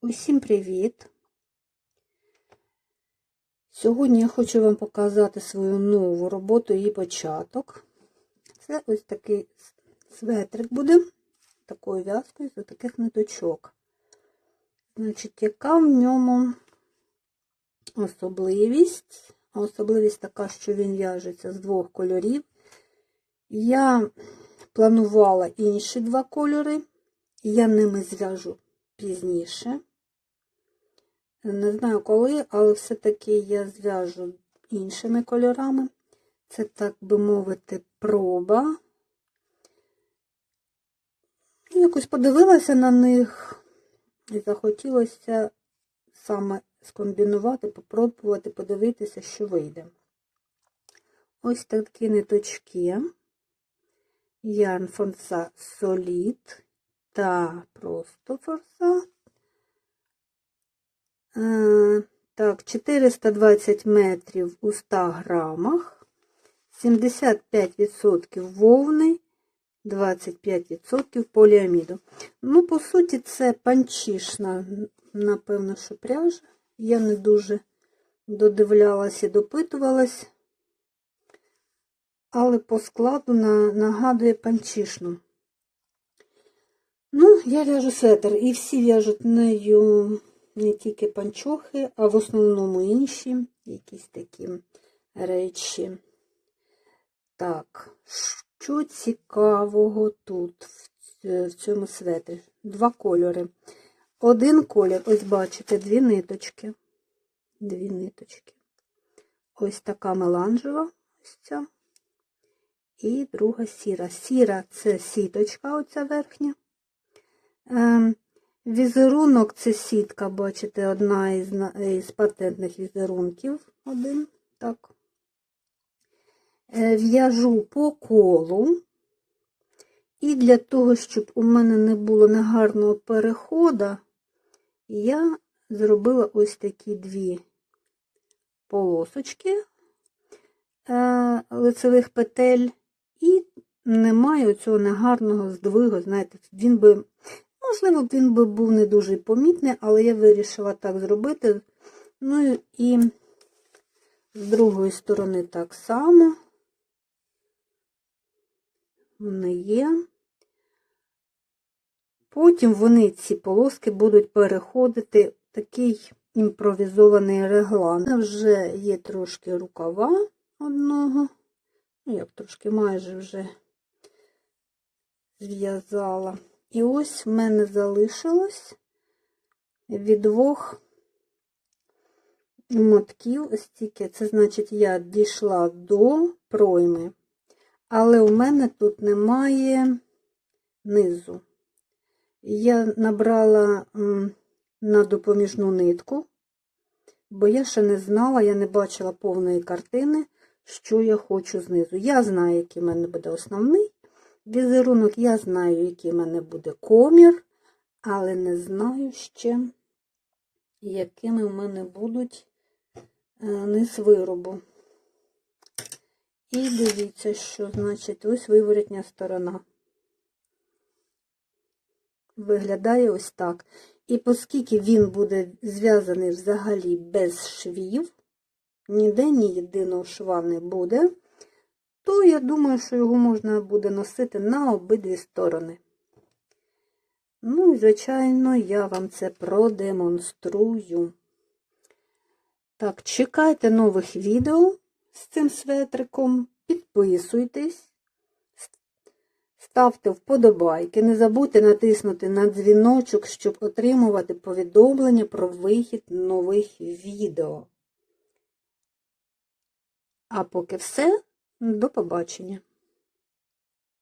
Усім привіт! Сьогодні я хочу вам показати свою нову роботу і початок. Це ось такий светрик буде, такою в'язкою з таких ниточок. Значить, яка в ньому особливість? Особливість така, що він в'яжеться з двох кольорів. Я планувала інші два кольори, я ними зв'яжу пізніше. Не знаю коли, але все-таки я зв'яжу іншими кольорами. Це, так би мовити, проба. Якось подивилася на них і захотілося саме скомбінувати, попробувати, подивитися, що вийде. Ось такі ниточки. Ярн форса солід та просто форса. Е, так, 420 метрів у 100 грамах, 75% вовни, 25% поліаміду. Ну, по суті, це панчішна, напевно, що пряжа. Я не дуже додивлялась і допитувалась, але по складу нагадує панчішну. Ну, я в'яжу светр, і всі в'яжуть нею не тільки панчохи, а в основному інші якісь такі речі. Так, що цікавого тут, в цьому светрі? Два кольори. Один колір, ось бачите, дві ниточки. Дві ниточки. Ось така меланжева, ось ця. І друга сіра. Сіра це сіточка, оця верхня. Візерунок це сітка, бачите, одна із із патентних візерунків. Один, так. Е, в'яжу по колу. І для того, щоб у мене не було негарного переходу, я зробила ось такі дві полосочки е, лицевих петель, і немає цього негарного здвигу, знаєте, він би Можливо, він би був не дуже помітний, але я вирішила так зробити. Ну і з другої сторони так само вони є. Потім вони, ці полоски, будуть переходити в такий імпровізований реглан. Вже є трошки рукава одного, ну, як трошки майже вже зв'язала. І ось в мене залишилось від двох мотків, ось тільки, це значить, я дійшла до пройми, але у мене тут немає низу. Я набрала на допоміжну нитку, бо я ще не знала, я не бачила повної картини, що я хочу знизу. Я знаю, який в мене буде основний. Візерунок я знаю, який в мене буде комір, але не знаю ще, якими в мене будуть е, низ виробу. І дивіться, що, значить, ось виворотня сторона. Виглядає ось так. І оскільки він буде зв'язаний взагалі без швів, ніде ні єдиного шва не буде то я думаю, що його можна буде носити на обидві сторони. Ну і, звичайно, я вам це продемонструю. Так, чекайте нових відео з цим светриком, підписуйтесь, ставте вподобайки, не забудьте натиснути на дзвіночок, щоб отримувати повідомлення про вихід нових відео. А поки все. До побачення!